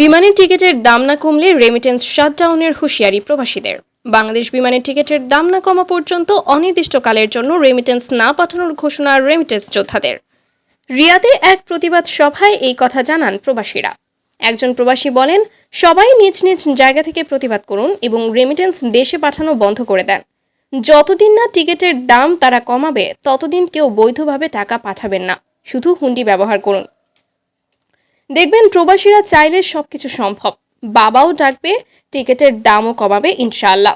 বিমানের টিকিটের দাম না কমলে রেমিটেন্স শাটডাউনের হুঁশিয়ারি প্রবাসীদের। বাংলাদেশ বিমানের টিকিটের দাম না কমা পর্যন্ত অনির্দিষ্টকালের জন্য রেমিটেন্স না পাঠানোর ঘোষণা রেমিটেন্স যোদ্ধাদের। রিয়াদে এক প্রতিবাদ সভায় এই কথা জানান প্রবাসীরা। একজন প্রবাসী বলেন, সবাই নিজ নিজ জায়গা থেকে প্রতিবাদ করুন এবং রেমিটেন্স দেশে পাঠানো বন্ধ করে দেন। যতদিন না টিকিটের দাম তারা কমাবে, ততদিন কেউ বৈধভাবে টাকা পাঠাবেন না। শুধু হুন্ডি ব্যবহার করুন। দেখবেন প্রবাসীরা চাইলে সব কিছু সম্ভব। বাবাও ডাকবে, টিকিটের দামও কমাবে ইনশাল্লাহ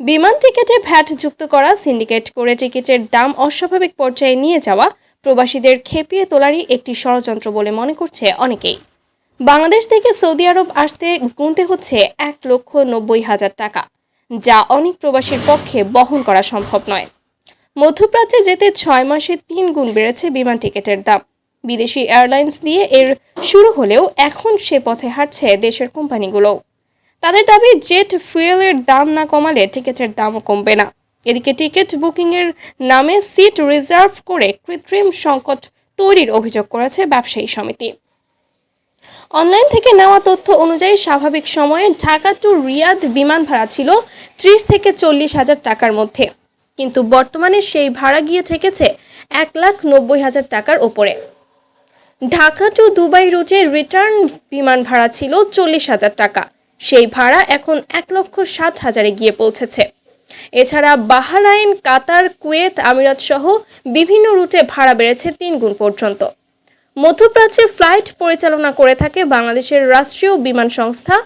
বিমান টিকিটে ভ্যাট যুক্ত করা, সিন্ডিকেট করে টিকিটের দাম অস্বাভাবিক পর্যায়ে নিয়ে যাওয়া, প্রবাসীদের খেপিয়ে তোলারই একটি ষড়যন্ত্র বলে মনে করছে অনেকেই। বাংলাদেশ থেকে সৌদি আরব আসতে গুনতে হচ্ছে এক লক্ষ নব্বই হাজার টাকা, যা অনেক প্রবাসীর পক্ষে বহন করা সম্ভব নয়। মধ্যপ্রাচ্যে যেতে ছয় মাসে তিন গুণ বেড়েছে বিমান টিকিটের দাম। বিদেশি এয়ারলাইন্স দিয়ে এর শুরু হলেও এখন সে পথে হাঁটছে দেশের কোম্পানিগুলোও তাদের দাবি, জেট ফুয়েলের দাম না কমালে টিকিটের দামও কমবে না। এদিকে টিকিট বুকিংয়ের নামে সিট রিজার্ভ করে কৃত্রিম সংকট তৈরির অভিযোগ করেছে ব্যবসায়ী সমিতি। অনলাইন থেকে নেওয়া তথ্য অনুযায়ী স্বাভাবিক সময়ে ঢাকা টু রিয়াদ বিমান ভাড়া ছিল ত্রিশ থেকে চল্লিশ হাজার টাকার মধ্যে। কিন্তু বর্তমানে সেই ভাড়া গিয়ে ঠেকেছে এক লাখ নব্বই হাজার টাকার ওপরে। ঢাকা টু দুবাই রুটে রিটার্ন বিমান ভাড়া ছিল চল্লিশ হাজার টাকা। সেই ভাড়া এখন এক লক্ষ ষাট হাজারে গিয়ে পৌঁছেছে। এছাড়া বাহারাইন, কাতার, কুয়েত, আমিরাত সহ বিভিন্ন রুটে ভাড়া বেড়েছে তিন গুণ পর্যন্ত। মধ্যপ্রাচ্যে ফ্লাইট পরিচালনা করে থাকে বাংলাদেশের রাষ্ট্রীয় বিমান সংস্থা,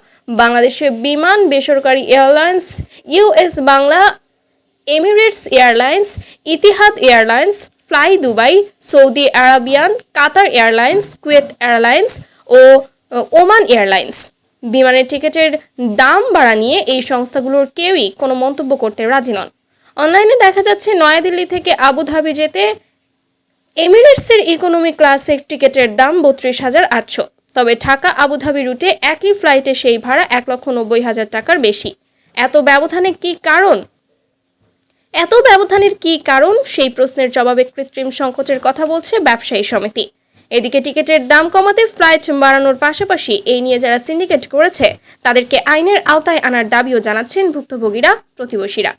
বাংলাদেশের বিমান বেসরকারি airlines US Bangla, Emirates airlines, Etihad airlines fly Dubai, Saudi Arabian, Qatar airlines, Kuwait airlines ও ওমান এয়ারলাইন্স। বিমানের টিকিটের দাম বাড়া নিয়ে এই সংস্থাগুলোর কেউই কোনো মন্তব্য করতে রাজি নন। অনলাইনে দেখা যাচ্ছে, নয়াদিল্লি থেকে আবুধাবি যেতে এমিরেটসের ইকোনমি ক্লাসের টিকিটের দাম বত্রিশ হাজার আটশো। তবে ঢাকা আবুধাবি রুটে একই ফ্লাইটে সেই ভাড়া এক লক্ষ নব্বই হাজার টাকার বেশি। এত ব্যবধানে কি কারণ? এত ব্যবধানের কি কারণ? সেই প্রশ্নের জবাবে কৃত্রিম সংকটের কথা বলছে ব্যবসায়ী সমিতি। এদিকে টিকিটের দাম কমাতে ফ্লাইট বাড়ানোর পাশাপাশি এই নিয়ে যারা সিন্ডিকেট করেছে, তাদেরকে আইনের আওতায় আনার দাবিও জানাচ্ছেন ভুক্তভোগীরা, প্রতিবেশীরা।